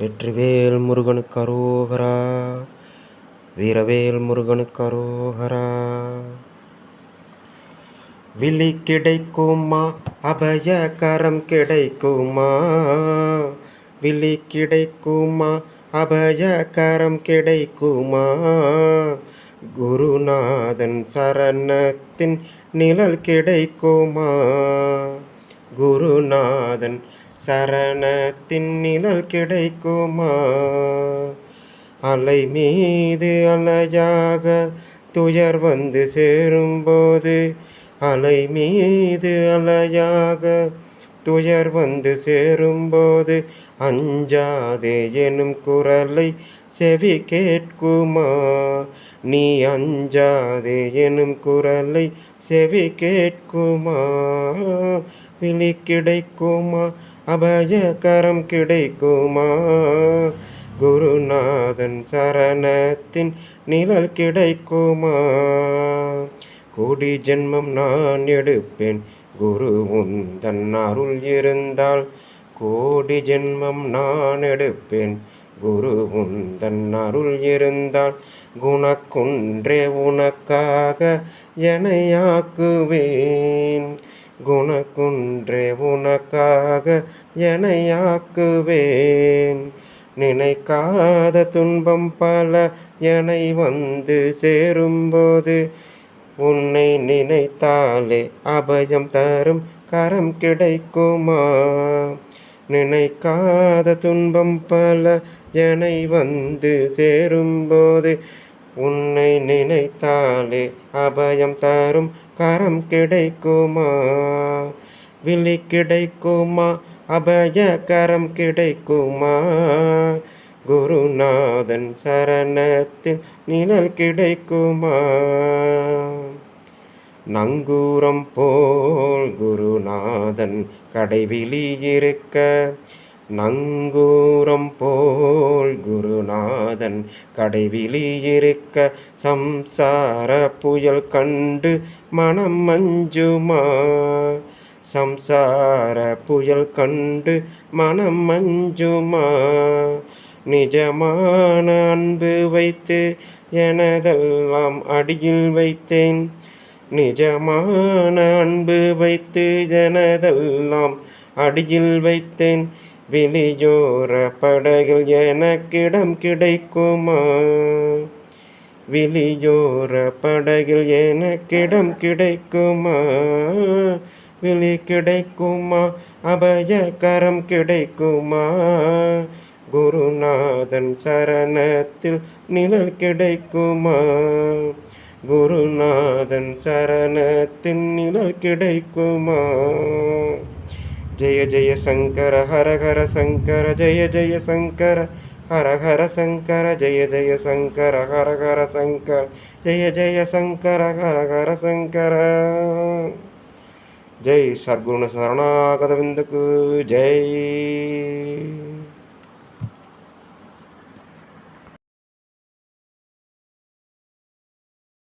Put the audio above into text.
வெற்றிவேல் முருகனுக்கு அரோகரா. வீரவேல் முருகனுக்கு அரோகரா. விழி கிடைக்குமா? அபயகரம் கிடைக்குமா? விழி கிடைக்குமா? அபயகரம் கிடைக்குமா? குருநாதன் சரணத்தின் நிழல் கிடைக்குமா? குருநாதன் சரணத்தின் நிழல் கிடைக்குமா? அலை மீது அலையாக துயர் வந்து சேரும்போது அலை மீது அலையாக துயர் வந்து சேரும்போது அஞ்சாதே எனும் குரலை செவி கேட்குமா? நீ அஞ்சாதே எனும் குரலை செவி கேட்குமா? விழி கிடைக்குமா? அபயகரம் கிடைக்குமா? குருநாதன் சரணத்தின் நிழல் கிடைக்குமா? கோடி ஜென்மம் நான் எடுப்பேன் குரு உந்தன் அருள் இருந்தால் கோடி ஜென்மம் நான் எடுப்பேன். குரு உந்தன் அருள் இருந்தால் குணக்குன்றே உனக்காக ஜனையாக்குவேன். குணக்குன்றே உனக்காக ஜனையாக்குவேன். நினைக்காத துன்பம் பல என வந்து சேரும்போது உன்னை நினைத்தாலே அபயம் தரும் கரம் கிடைக்குமா? நினைக்காத துன்பம் பல ஜனை வந்து சேரும்போது உன்னை நினைத்தாலே அபயம் தரும் கரம் கிடைக்குமா? விழி கிடைக்குமா? அபய கரம் கிடைக்குமா? குருநாதன் சரணத்தில் நிழல் கிடைக்குமா? நங்கூரம் போல் குருநாதன் கடைவிழி இருக்க. நங்கூரம் போல் குருநாதன் கடைவிழி சம்சார புயல் கண்டு மனம் மஞ்சுமா சம்சார புயல் கண்டு மனம் மஞ்சுமா நிஜமான அன்பு வைத்து எனதெல்லாம் அடியில் வைத்தேன். நிஜமான அன்பு வைத்து ஜனதெல்லாம் அடியில் வைத்தேன். வெளியோர படகில் எனக்கிடம் கிடைக்குமா? வெளியோர படகில் எனக்கிடம் கிடைக்குமா? வெளி கிடைக்குமா? அபயகரம் கிடைக்குமா? குருநாதன் சரணத்தில் நிழல் கிடைக்குமா? குருநாதன் சரணத்தின் நிழல் கிடைக்குமா ஜெய ஜெய சங்கர ஹர ஹர சங்கர ஜெய ஜெய சங்கர ஹர ஹர சங்கர ஜெய ஜெய சங்கர ஹர ஹர சங்கர ஜெய ஜெய சங்கர ஹர ஹர சங்கர ஜெய் சர்க்குருண சரணாகத விந்துக்கு ஜெய்